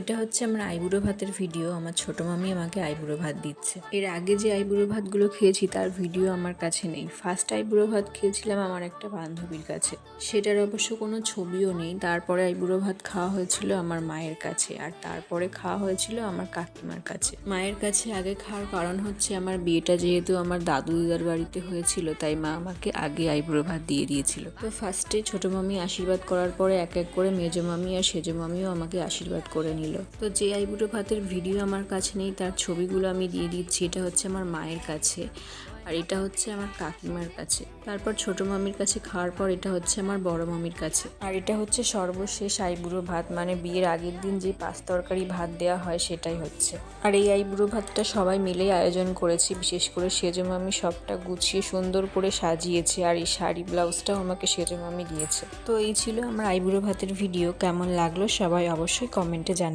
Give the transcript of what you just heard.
এটা হচ্ছে আমার আইবুড়ো ভাতের ভিডিও। আমার ছোট মামি আমাকে আইবুড়ো ভাত দিচ্ছে। এর আগে যে আইবুড়ো ভাতগুলো খেয়েছি, তার ভিডিও আমার কাছে নেই। ফার্স্ট আইবুড়ো ভাত খেয়েছিলাম আমার একটা বান্ধবীর কাছে। সেটার অবশ্য কোনো ছবিও নেই। তারপরে আইবুড়ো ভাত খাওয়া হয়েছিল আমার মায়ের কাছে। আর তারপরে খাওয়া হয়েছিল আমার কাকিমার কাছে। মায়ের কাছে আগে খাওয়ার কারণ হচ্ছে আমার বিয়েটা যেহেতু আমার দাদু দিদার বাড়িতে হয়েছিল, তাই মা আমাকে আগে আইবুড়ো ভাত দিয়ে দিয়েছিল। তো ফার্স্টে ছোট মামি আশীর্বাদ করার পরে এক এক করে মেজো মামি আর সেজো মামিও আমাকে আশীর্বাদ করে নিল। তো যে আইবুড়ো ভাতের ভিডিও আমার কাছে নেই, তার ছবিগুলো আমি দিয়ে দিচ্ছি। এটা হচ্ছে আমার মায়ের কাছে আর এটা হচ্ছে আমার কাকিমার কাছে। তারপর ছোট মামির কাছে খাওয়ার পর এটা হচ্ছে আমার বড় মামির কাছে। আর এটা হচ্ছে সর্বশেষ আইবুড়ো ভাত মানে বিয়ের আগের দিন যে পাঁচ তরকারি ভাত দেওয়া হয় সেটাই হচ্ছে। আর এই আইবুড়ো ভাতটা সবাই মিলেই আয়োজন করেছি, বিশেষ করে সেজো মামি সবটা গুছিয়ে সুন্দর করে সাজিয়েছে আর এই শাড়ি, ব্লাউজটাও আমাকে সেজো মামি দিয়েছে। তো এই ছিল আমার আইবুড়ো ভাতের ভিডিও, কেমন লাগল সবাই অবশ্যই কমেন্টে জানা